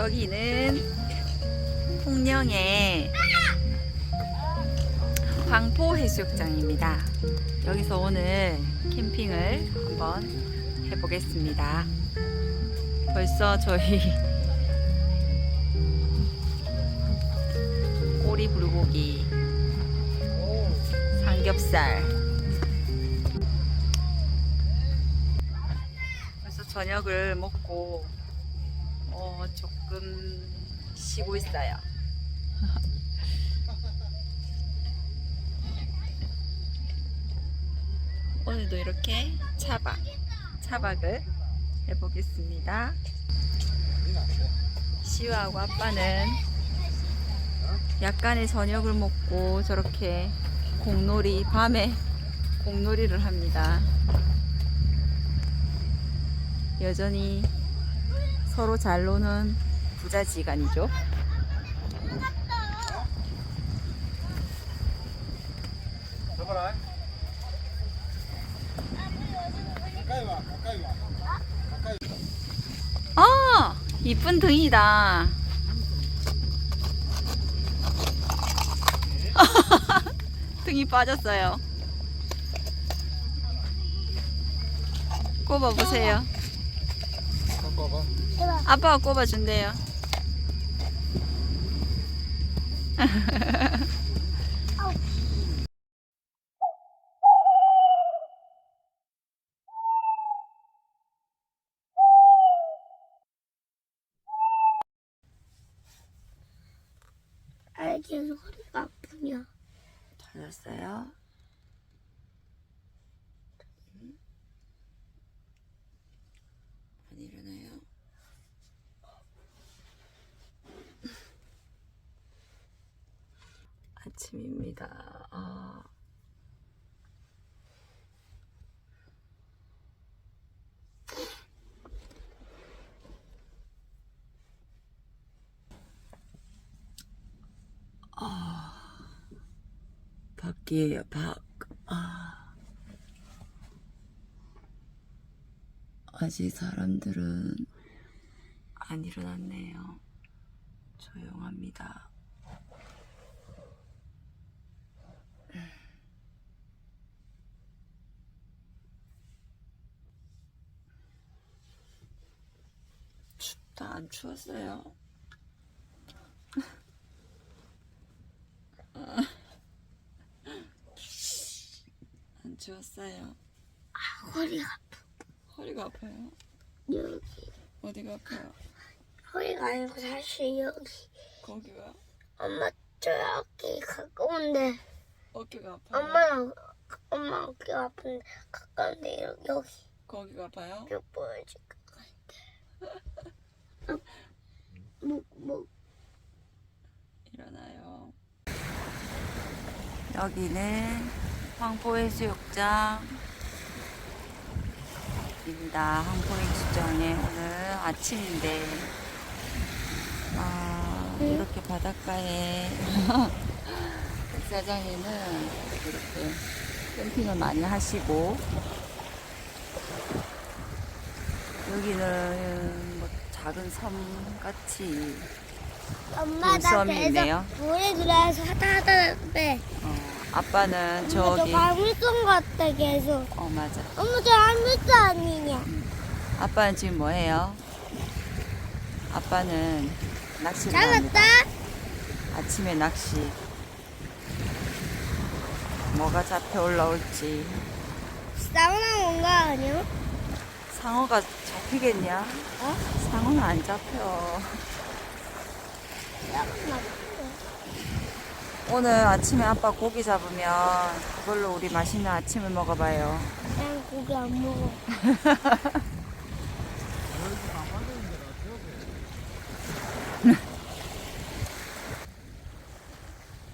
여기는 통영의 광포 해수욕장입니다. 여기서 오늘 캠핑을 한번 해보겠습니다. 벌써 저희 오리 불고기, 삼겹살. 벌써 저녁을 먹고 어, 조금 쉬고 있어요. 오늘도 이렇게 차박, 차박을 해보겠습니다. 시우하고 아빠는 약간의 저녁을 먹고 저렇게 공놀이, 밤에 공놀이를 합니다. 여전히 서로 잘 노는 부자지간이죠. 아, 이쁜 등이다. 등이 빠졌어요. 꼽아 보세요. 와봐. 아빠가 꼽아 준대요. 아, 계속 허리가 아프냐? 잘랐어요. 안 일어나요? 아침입니다. 아. 밖이에요, 밖. 아. 아직 사람들은 안 일어났네요. 조용합니다. 춥다, 안 추웠어요? 안 추웠어요. 허리가 허리가 아파요. 여기. 어디가 아파요? 허리가 아니고 사실 여기. 거기가 엄마 저기 가까운데. 어깨가 아파요. 엄마랑 엄마 어깨가 아픈데 가까운데 여기 여기 거기가 아파요? 여기 보여줄 것 같아. 뭐뭐 일어나요. 여기는 황포해수욕장. 입니다. 황포해수욕장에 오늘 아침인데. 아, 이렇게 바닷가에 백사장에는 이렇게 캠핑을 많이 하시고. 여기는 뭐 작은 섬 같이 엄마 나 계속 있네요. 물에 들어와서 하다 하다 빼. 어, 아빠는 엄마 저기 저 갈물선 같아 계속. 어 맞아 엄마 저 갈물선 아니냐? 아빠는 지금 뭐 해요? 아빠는 낚시를 합니다. 잡았다. 아침에 낚시 뭐가 잡혀 올라올지 사우나 온거 아니야? 상어가 잡히겠냐? 어? 상어는 안 잡혀 오늘 아침에 아빠 고기 잡으면 그걸로 우리 맛있는 아침을 먹어봐요 난 고기 안 먹어.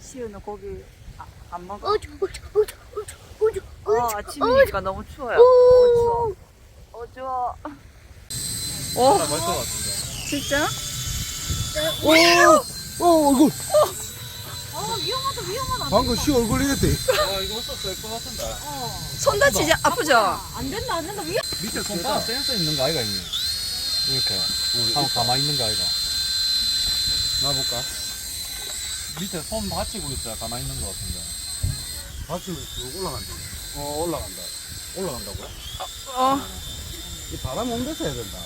시우는 고기 아, 안 먹어? 어저 어저 어저 어저 어저 어, 어저 아침이니까 너무 추워요. 오. 어, 추워. 어, 추워. 오, 말것 같은데. 진짜? 오, 오, 얼굴. 어, 위험하다, 위험하다. 방금 시 얼굴 이랬대. 아, 이거 썼을 것 같은데. 손 다치지, 아프죠? 안 된다 안 된다 위에 밑에 손바 센서 있는 거 아이가 있니? 이렇게. 한번 가만히 있는 거 아이가. 놔볼까? 밑에 손 받치고 있어야 가만히 있는 것 같은데. 받치면 쭉 올라간다. 어, 올라간다. 올라간다고요? 어. 이 바람 온 데서 해야 된다.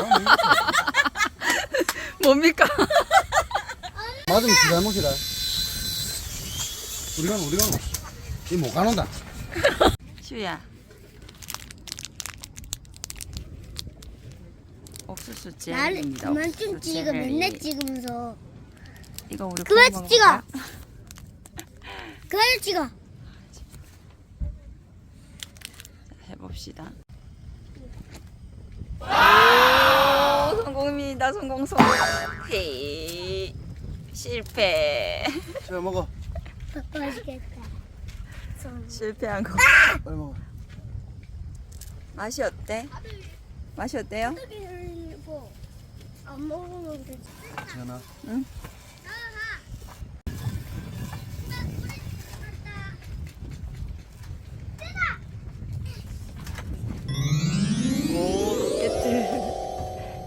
데서. 뭡니까? 맞으면 지 잘못이다. 우리가, 우리가. 이못 가는다. 슈야. 옥수수 나를 젤리입니다. 그만 좀 옥수수 찍어 젤리. 맨날 찍으면서 이거 우리 그만 구워 찍어. 먹을까? 그만 찍어 해봅시다. 오, 성공입니다. 성공 성공. 헤이 실패. 자, 먹어. 맛있겠다 실패한 거. 빨리 먹어. 맛이 어때? 맛이 어때요? 안 먹으면 되지 지현아. 응.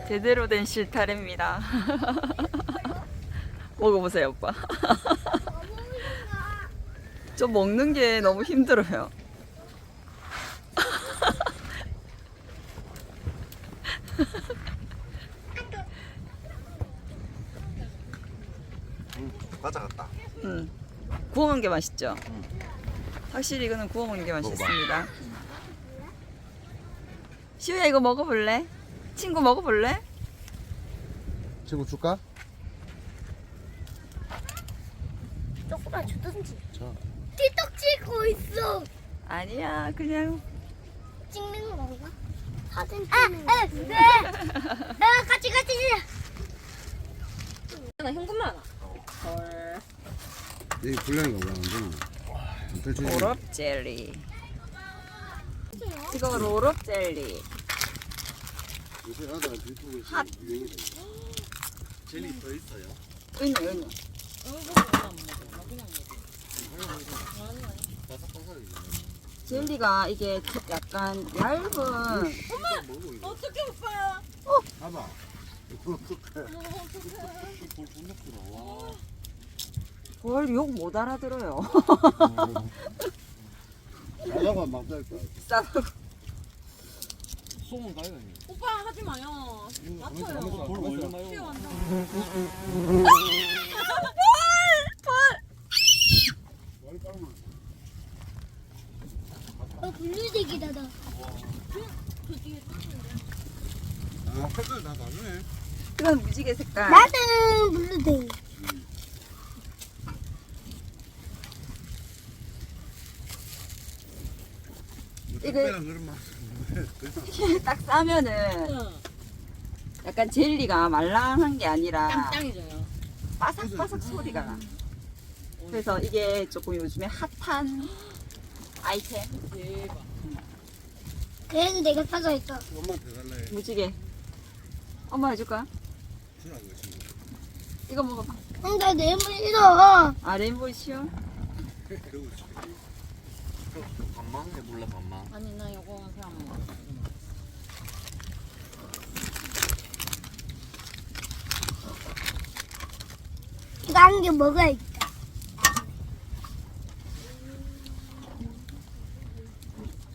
제대로 된 실타래입니다. 먹어보세요 오빠. 좀 먹는 게 너무 힘들어요. 과자 같다. 음. 구워 먹는 게 맛있죠? 확실히 이거는 구워 먹는 게 맛있습니다. 시우야 이거 먹어볼래? 친구 먹어볼래? 친구 줄까? 조금만 주든지 자. 틱톡 찍고 있어 아니야 그냥 찍는 건가? 사진 찍는 거 아, 네. 나 같이 같이 나 현금만 이 분량이가 왜안 되나? 대체 로럽 젤리 이거 로럽 젤리 요새 아들 유튜브에 핫. 유행이 돼. 젤리 더 있어요? 있네 있네 바삭바삭이. 젤리가 이게 약간 얇은 먹어 이거. 어떻게 오빠야 봐봐. 이거 어떡해. 볼 존나 크다. 와. 뭘 욕 못 알아들어요 과자가 막잘 거. 싸고 소문 가야 돼. 오빠 하지 마요. 맞춰요. 돌 올려놔요. 피 완전. 머리 빠르면. 어 블루색이다 나 아, 색깔 다 다르네. 이건 무지개 색깔 나는 블루색 이거- 특별한 그런 맛. 딱 싸면은 약간 젤리가 말랑한 게 아니라 짱짱해져요. 바삭바삭 소리가 나. 그래서 이게 조금 요즘에 핫한 아이템 대박. 그래도 내가 사가 있어 엄마한테 달래. 무지개. 엄마 해줄까? 친구. 이거 먹어봐. 근데 내물 싫어 아 레인보우? 그러고 싶어. 반망 해볼래 반망. 아니 나 이거 그냥 먹어. 이거 한 개 먹어야겠다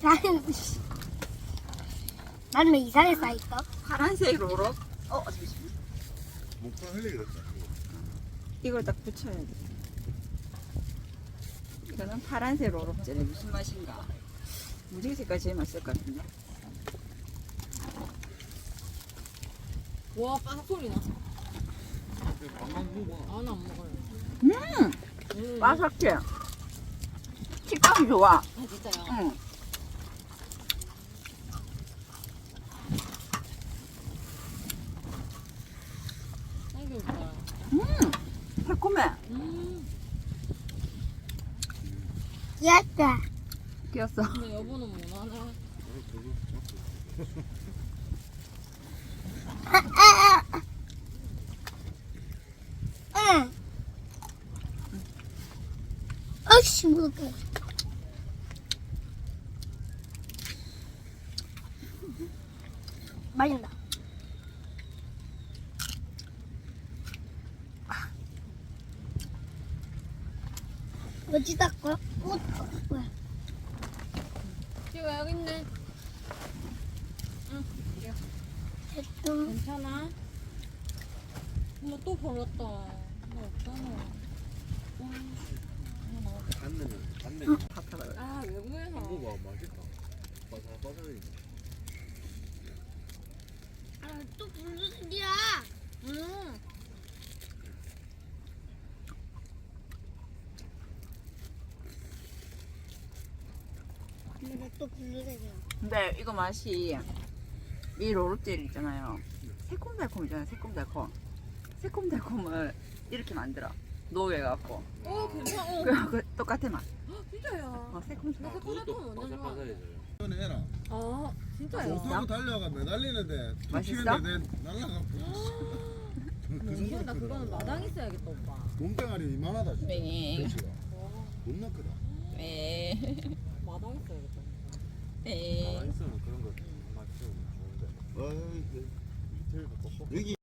나는 나는 왜 이상하게 쌓였어? 파란색 로럽. 어 잠시만. 목과 흘리겠다. 이걸 딱 붙여야 돼. 이거는 파란색 로럽 젤리 무슨 맛인가? 무지개 색깔 제일 맛있을 것 같은데. 와 바삭 소리 나. 아나 안 먹어요. 음 음. 바삭해. 식감이 좋아. 아 진짜요? 응. 음 새콤해. 음. 귀엽다. 귀엽어. 근데 여보는 못 하나? 아, 아, 아. 응. 아씨 먹어. 맛있다. 어디 닦아? 옷 왜? 여기 있네. 됐어. 괜찮아? 엄마 또 버렸다. 나 없잖아. 밥하다가 아 맛있다. 바삭바삭해. 아, 또 불르는데야. 음. 근데 또 불르래요. 근데 이거 맛이 이 로르띠를 있잖아요. 새콤달콤이잖아요. 새콤달콤. 새콤달콤을 이렇게 만들어. 녹여갖고. 어 괜찮아. 어. 그, 그 똑같아 맛. 진짜야. 어, 새콤. 나 새콤달콤 완전 좋아. 이건 해라. 아 진짜요? 좋다고 달려가 매달리는데 맛있어? 튀는데 내 날라가 버렸어. 그나 정도로 그거는. 마당 있어야겠다 오빠. 몸뚱아리 이만하다 진짜. 네. 겁나 크다. 에. 마당 있어야겠다. 에. 있으면 그런 거 맛있어 좋은데 어이, 그, 이틀 갖고 여기